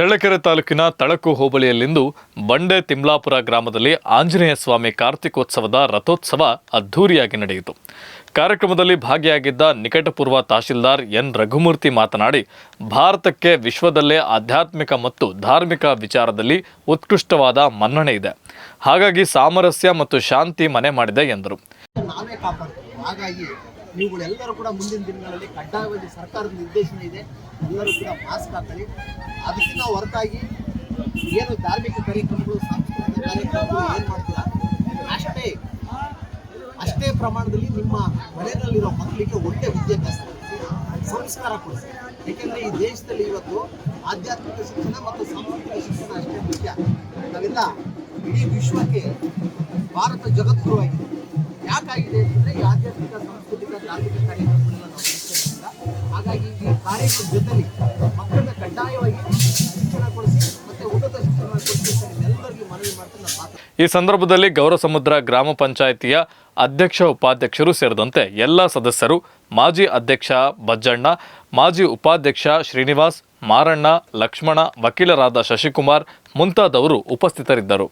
ಚಳ್ಳಕೆರೆ ತಾಲೂಕಿನ ತಳಕು ಹೋಬಳಿಯಲ್ಲಿಂದು ಬಂಡೆ ತಿಮ್ಲಾಪುರ ಗ್ರಾಮದಲ್ಲಿ ಆಂಜನೇಯ ಸ್ವಾಮಿ ಕಾರ್ತಿಕೋತ್ಸವದ ರಥೋತ್ಸವ ಅದ್ಧೂರಿಯಾಗಿ ನಡೆಯಿತು. ಕಾರ್ಯಕ್ರಮದಲ್ಲಿ ಭಾಗಿಯಾಗಿದ್ದ ನಿಕಟಪೂರ್ವ ತಹಶೀಲ್ದಾರ್ ಎನ್. ರಘುಮೂರ್ತಿ ಮಾತನಾಡಿ, ಭಾರತಕ್ಕೆ ವಿಶ್ವದಲ್ಲೇ ಆಧ್ಯಾತ್ಮಿಕ ಮತ್ತು ಧಾರ್ಮಿಕ ವಿಚಾರದಲ್ಲಿ ಉತ್ಕೃಷ್ಟವಾದ ಮನ್ನಣೆ ಇದೆ. ಹಾಗಾಗಿ ಸಾಮರಸ್ಯ ಮತ್ತು ಶಾಂತಿ ಮನೆ ಮಾಡಿದೆ ಎಂದರು. ನೀವುಗಳೆಲ್ಲರೂ ಕೂಡ ಮುಂದಿನ ದಿನಗಳಲ್ಲಿ ಕಡ್ಡಾಯವಾಗಿ ಸರ್ಕಾರದ ನಿರ್ದೇಶನ ಇದೆ. ಎಲ್ಲರೂ ಕೂಡ ಮಾಸ್ಕ್ ಹಾಕಲಿ ಅದಕ್ಕಿಂತ ಹೊರತಾಗಿ ಏನು ಧಾರ್ಮಿಕ ಕಾರ್ಯಕ್ರಮಗಳು, ಸಾಂಸ್ಕೃತಿಕ ಕಾರ್ಯಕ್ರಮಗಳು ಏನು ಮಾಡ್ತೀರಾ? ಅಷ್ಟೇ ಅಷ್ಟೇ ಪ್ರಮಾಣದಲ್ಲಿ ನಿಮ್ಮ ಮನೆಯಲ್ಲಿರೋ ಮಕ್ಕಳಿಗೆ ಒಳ್ಳೆ ವಿದ್ಯಾಭ್ಯಾಸ ಸಂಸ್ಕಾರ ಕೊಡಿಸಿ. ಏಕೆಂದರೆ ಈ ದೇಶದಲ್ಲಿ ಇವತ್ತು ಆಧ್ಯಾತ್ಮಿಕ ಶಿಕ್ಷಣ ಮತ್ತು ಸಾಂಸ್ಕೃತಿಕ ಶಿಕ್ಷಣ ಅಷ್ಟೇ ಮುಖ್ಯ. ನಾವೆಲ್ಲ ಇಡೀ ವಿಶ್ವಕ್ಕೆ ಭಾರತ ಜಗದ್ಗುರುವಾಗಿದೆ. ಯಾಕಾಗಿದೆ ಅಂತಂದರೆ ಈ ಆಧ್ಯಾತ್ಮಿಕ, ಸಾಂಸ್ಕೃತಿಕ ಈ ಕಾರ್ಯಕ್ಕೆ ಜೊತೆಲಿ ಮಕ್ಕಳನ್ನ ಕಡ್ಡಾಯವಾಗಿ ಶಿಕ್ಷಣ ಮತ್ತೆ ಉನ್ನತ ಶಿಕ್ಷಣ ಕೊಡಿಸಿ ಎಲ್ಲರಿಗೂ ಮನವಿ ಮಾಡ್ತಾ ಈ ಸಂದರ್ಭದಲ್ಲಿ ಗೌರಸಮುದ್ರ ಗ್ರಾಮ ಪಂಚಾಯಿತಿಯ ಅಧ್ಯಕ್ಷ ಉಪಾಧ್ಯಕ್ಷರು ಸೇರಿದಂತೆ ಎಲ್ಲ ಸದಸ್ಯರು, ಮಾಜಿ ಅಧ್ಯಕ್ಷ ಬಜ್ಜಣ್ಣ, ಮಾಜಿ ಉಪಾಧ್ಯಕ್ಷ ಶ್ರೀನಿವಾಸ್, ಮಾರಣ್ಣ, ಲಕ್ಷ್ಮಣ, ವಕೀಲರಾದ ಶಶಿಕುಮಾರ್ ಮುಂತಾದವರು ಉಪಸ್ಥಿತರಿದ್ದರು.